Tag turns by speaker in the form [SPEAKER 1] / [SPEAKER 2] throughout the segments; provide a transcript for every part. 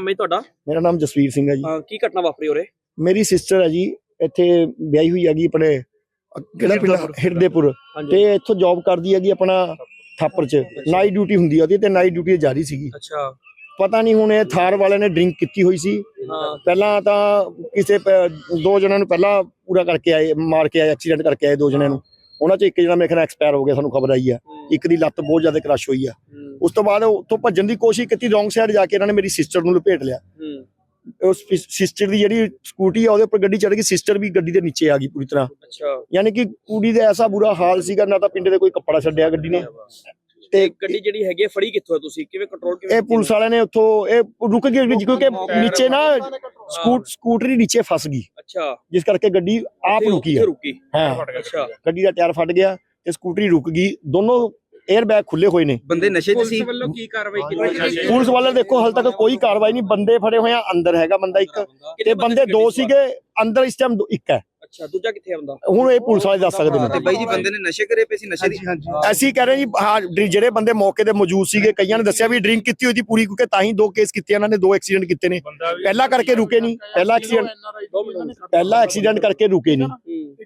[SPEAKER 1] ਮੈਂ ਤੁਹਾਡਾ?
[SPEAKER 2] ਮੇਰਾ ਨਾਮ ਜਸਵੀਰ ਸਿੰਘ ਹੈ ਜੀ।
[SPEAKER 1] ਅਹ ਕੀ ਘਟਨਾ ਵਾਪਰੀ ਉਰੇ?
[SPEAKER 2] ਮੇਰੀ ਸਿਸਟਰ ਹੈ ਜੀ ਇੱਥੇ ਵਿਆਹੀ ਹੋਈ ਹੈਗੀ ਆਪਣੇ ਕਿਹੜਾ ਪਿੰਡ
[SPEAKER 1] ਹਿਰਦੇਪੁਰ।
[SPEAKER 2] ਤੇ ਇੱਥੋਂ ਜੌਬ ਕਰਦੀ ਹੈਗੀ ਆਪਣਾ ਥਾਪਰ ਚ। ਨਾਈਟ ਡਿਊਟੀ ਹੁੰਦੀ ਆ ਉਹਦੀ ਤੇ ਨਾਈਟ ਡਿਊਟੀ ਜਾ ਰਹੀ ਸੀਗੀ।
[SPEAKER 1] ਅੱਛਾ।
[SPEAKER 2] ਪਤਾ ਨਹੀਂ ਹੁਣ ਇਹ ਥਾਰ ਵਾਲਿਆਂ ਨੇ ਡਰਿੰਕ ਕੀਤੀ ਹੋਈ ਸੀ।
[SPEAKER 1] ਹਾਂ।
[SPEAKER 2] ਪਹਿਲਾਂ ਤਾਂ ਕਿਸੇ ਪ- ਦੋ ਜਣਾਂ ਨੂੰ ਪਹਿਲਾਂ ਪੂਰਾ ਕਰਕੇ ਆਏ ਮਾਰ ਕੇ ਆਏ ਐਕਸੀਡੈਂਟ ਕਰਕੇ ਆਏ ਦੋ ਜਣਿਆਂ ਨੂੰ। ਉਹਨਾਂ ਚ ਇੱਕ ਜਣਾ ਮੇਰੇ ਖਿਆਲ ਐਕਸਪਾਇਰ ਹੋ ਗਿਆ ਸਾਨੂੰ ਖਬਰ ਆਈ ਆ। ਇੱਕ ਦੀ ਲੱਤ ਬਹੁਤ ਜ਼ਿਆਦਾ ਕ੍ਰਸ਼ ਹੋਈ ਆ। ਉਸ ਤੋਂ ਬਾਅਦ ਉੱਥੋਂ ਭੱਜਣ ਦੀ ਕੋਸ਼ਿਸ਼ ਕੀਤੀ ਰੋਂਗ ਸਾਈਡ ਜਾ ਕੇ ਇਹਨਾਂ ਨੇ ਮੇਰੀ ਸਿਸਟਰ ਨੂੰ ਲਪੇਟ ਲਿਆ।
[SPEAKER 1] ਹੂੰ,
[SPEAKER 2] ਉਸ ਸਿਸਟਰ ਦੀ ਜਿਹੜੀ ਸਕੂਟੀ ਆ ਉਹਦੇ ਉੱਪਰ ਗੱਡੀ ਚੜ ਗਈ ਸਿਸਟਰ ਵੀ ਗੱਡੀ ਦੇ ਨੀਚੇ ਆ ਗਈ ਪੂਰੀ ਤਰ੍ਹਾਂ।
[SPEAKER 1] ਅੱਛਾ।
[SPEAKER 2] ਯਾਨੀ ਕਿ ਕੁੜੀ ਦਾ ਐਸਾ ਬੁਰਾ ਹਾਲ ਸੀਗਾ ਨਾ ਤਾਂ ਪਿੰਡ ਦੇ ਕੋਈ ਕੱਪੜਾ ਛੱਡਿਆ ਗੱਡੀ ਨੇ।
[SPEAKER 1] ਤੇ ਗੱਡੀ ਜਿਹੜੀ ਹੈਗੀ ਹੈ, ਫੜੀ ਕਿੱਥੋਂ ਹੈ ਤੁਸੀਂ? ਕਿਵੇਂ ਕੰਟਰੋਲ ਕਿਵੇਂ
[SPEAKER 2] ਇਹ ਪੁਲਿਸ ਵਾਲਿਆਂ ਨੇ ਉੱਥੋਂ ਇਹ ਰੁਕ ਗਈ ਗੱਡੀ ਕਿਉਂਕਿ ਨੀਚੇ ਨਾ ਸਕੂਟ ਸਕੂਟਰੀ ਨੀਚੇ ਫਸ ਗਈ।
[SPEAKER 1] ਅੱਛਾ।
[SPEAKER 2] ਜਿਸ ਕਰਕੇ ਗੱਡੀ ਆਪ ਰੁਕੀ ਹਾਂ।
[SPEAKER 1] ਅੱਛਾ।
[SPEAKER 2] ਗੱਡੀ ਦਾ ਟਾਇਰ ਫਟ ਗਿਆ ਤੇ ਸਕੂਟਰੀ ਰੁਕ ਗਈ। ਦੋਨੋਂ 에ਅਰ ਬੈਗ ਖੁੱਲੇ ਹੋਏ ਨੇ।
[SPEAKER 3] ਬੰਦੇ ਨਸ਼ੇ 'ਚ ਸੀ।
[SPEAKER 1] ਵੱਲੋਂ ਕੀ ਕਾਰਵਾਈ ਕੀਤੀ
[SPEAKER 2] ਪੁਲਿਸ ਵਾਲੇ ਦੇਖੋ ਹਾਲ ਤੱਕ ਕੋਈ ਕਾਰਵਾਈ ਨਹੀਂ। ਬੰਦੇ ਫੜੇ ਹੋਏ ਆ ਅੰਦਰ ਹੈਗਾ ਬੰਦਾ ਇੱਕ। ਤੇ ਬੰਦੇ ਦੋ ਸੀਗੇ ਅੰਦਰ ਇਸ ਟਾਈਮ ਇੱਕ ਹੈ।
[SPEAKER 1] ਅੱਛਾ ਦੂਜਾ ਕਿੱਥੇ ਆਉਂਦਾ?
[SPEAKER 2] ਹੁਣ ਇਹ ਪੁਲਿਸ ਵਾਲੇ ਦੱਸ ਸਕਦੇ
[SPEAKER 3] ਤੇ
[SPEAKER 2] ਨੇ
[SPEAKER 3] ਬਾਈ ਜੀ ਬੰਦੇ ਨੇ ਨਸ਼ੇ ਕਰੇ ਪਏ ਸੀ ਨਸ਼ੇ ਦੀ?
[SPEAKER 2] ਅਸੀਂ ਕਹਿ ਰਹੇ ਜੀ ਹਾਂ ਡਰਿ- ਜਿਹੜੇ ਬੰਦੇ ਮੌਕੇ ਤੇ ਮੌਜੂਦ ਸੀਗੇ ਕਈਆਂ ਨੇ ਦੱਸਿਆ ਵੀ ਡਰਿੰਕ ਕੀਤੀ ਹੋਈ ਸੀ ਪੂਰੀ ਕਿਉਂਕਿ ਤਾਂ ਹੀ ਦੋ ਕੇਸ ਕੀਤੇ ਇਹਨਾਂ ਨੇ ਦੋ ਐਕਸੀਡੈਂਟ ਕੀਤੇ ਨੇ। ਪਹਿਲਾ ਕਰਕੇ ਰੁਕੇ ਨਹੀਂ ਪਹਿਲਾ ਐਕਸੀਡੈਂਟ ਪਹਿਲਾ ਐਕਸੀਡੈਂਟ ਕਰਕੇ ਰੁਕੇ ਨਹੀਂ।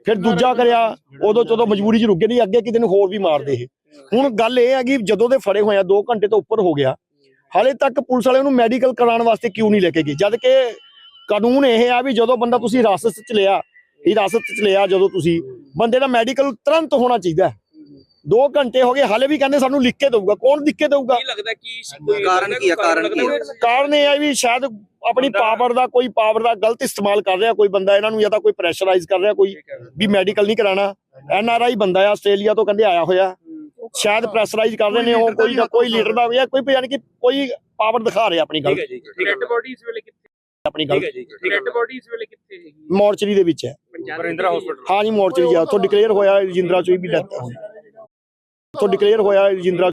[SPEAKER 2] ਫਿਰ ਦੂਜਾ ਕਰਿਆ ਉਦੋਂ ਚੋਂ ਮਜਬੂਰੀ 'ਚ ਰੁਕੇ ਨਹੀਂ ਅੱਗੇ ਕਿਤੇ ਨੂੰ ਹੋਰ ਵੀ ਮਾਰਦੇ ਇਹ। ਹੁਣ ਗੱਲ ਇਹ ਹੈ ਕਿ ਜਦੋਂ ਦੇ ਫੜੇ ਹੋਏ ਆ 2 ਘੰਟੇ ਤੋਂ ਉੱਪਰ ਹੋ ਗਿਆ ਹਾਲੇ ਤੱਕ ਪੁਲਿਸ ਵਾਲੇ ਉਹਨੂੰ ਮੈਡੀਕਲ ਕਰਾਉਣ ਵਾਸਤੇ ਕਿਉਂ ਨਹੀਂ ਲੈ ਕੇ ਗਏ? ਜਦ ਕਿ ਕਾਨੂੰਨ ਇਹ ਆ ਵੀ ਜਦੋਂ ਬੰਦਾ ਤੁਸੀਂ ਹਿਰਾਸਤ 'ਚ ਲਿਆ ਹਿਰਾਸਤ 'ਚ ਲਿਆ ਜਦੋਂ ਤੁਸੀਂ ਬੰਦੇ ਦਾ ਮੈਡੀਕਲ ਤੁਰੰਤ ਹੋਣਾ ਚਾਹੀਦਾ। 2 ਘੰਟੇ ਹੋ ਗਏ ਹਾਲੇ ਵੀ ਕਹਿੰਦੇ ਸਾਨੂੰ ਲਿਖ ਕੇ ਦਊਗਾ। ਕੌਣ ਲਿਖ ਕੇ ਦਊਗਾ?
[SPEAKER 1] ਕੀ ਲੱਗਦਾ ਕੀ ਕੋਈ
[SPEAKER 3] ਕਾਰਨ ਕੀ ਆ, ਕਾਰਨ ਕੀ ਆ?
[SPEAKER 2] ਕਾਰਨ ਇਹ ਹੈ ਵੀ ਸ਼ਾਇਦ ਆਪਣੀ ਪਾਵਰ ਦਾ ਕੋਈ ਪਾਵਰ ਦਾ ਗਲਤ ਇਸਤੇਮਾਲ ਕਰ ਰਿਹਾ ਕੋਈ ਬੰਦਾ ਇਹਨਾਂ ਨੂੰ ਜਾਂ ਤਾਂ ਕੋਈ ਪ੍ਰੈਸ਼ਰਾਈਜ਼ ਕਰ ਰਿਹਾ ਕੋਈ ਵੀ ਮੈਡੀਕਲ ਨਹੀਂ ਕਰਾਣਾ। ਐਨ ਆਰ ਆਈ ਬੰਦਾ ਆ ਆਸਟ੍ਰੇਲੀਆ ਤੋਂ ਕਹਿੰਦੇ ਆਇਆ ਹੋਇਆ। ਸ਼ਾਇਦ ਪ੍ਰੈਸ਼ਰਾਈਜ਼ ਕਰ ਰਹੇ ਨੇ ਉਹ ਕੋਈ ਨਾ ਕੋਈ ਲੀਡਰ ਦਾ ਜਾਂ ਕੋਈ ਯਾਨੀ ਕਿ ਕੋਈ ਪਾਵਰ ਦਿਖਾ ਰਿਹਾ ਆਪਣੀ ਗੱਲ
[SPEAKER 1] ਠੀਕ ਹੈ ਜੀ ਹੈ।
[SPEAKER 4] ਬੋਡੀ ਇਸ ਵੇਲੇ ਕਿੱਥੇ?
[SPEAKER 2] ਆਪਣੀ ਗੱਲ।
[SPEAKER 1] ਠੀਕ ਹੈ ਜੀ ਠੀਕ ਹੈ।
[SPEAKER 4] ਡੈਡ ਬੋਡੀ ਇਸ ਵੇਲੇ ਕਿੱਥੇ ਹੈਗੀ?
[SPEAKER 2] ਮੋਰਚਰੀ ਦੇ ਵਿੱਚ ਹੈ।
[SPEAKER 4] ਬਰਿੰਦਰਾ ਹਸਪੀਟਲ
[SPEAKER 2] ਹਾਂ ਜੀ ਮੋਰਚਰੀ ਆ ਉੱਥੋਂ ਡਿਕਲੇਅਰ ਹੋਇਆ ਰਜਿੰਦਰਾ ਚੋਂ ਵੀ ਡੈਥ ਹੋਈ ਉੱਥੋਂ ਡਿਕਲੇਅਰ ਹੋਇਆ ਰਜਿੰਦਰਾ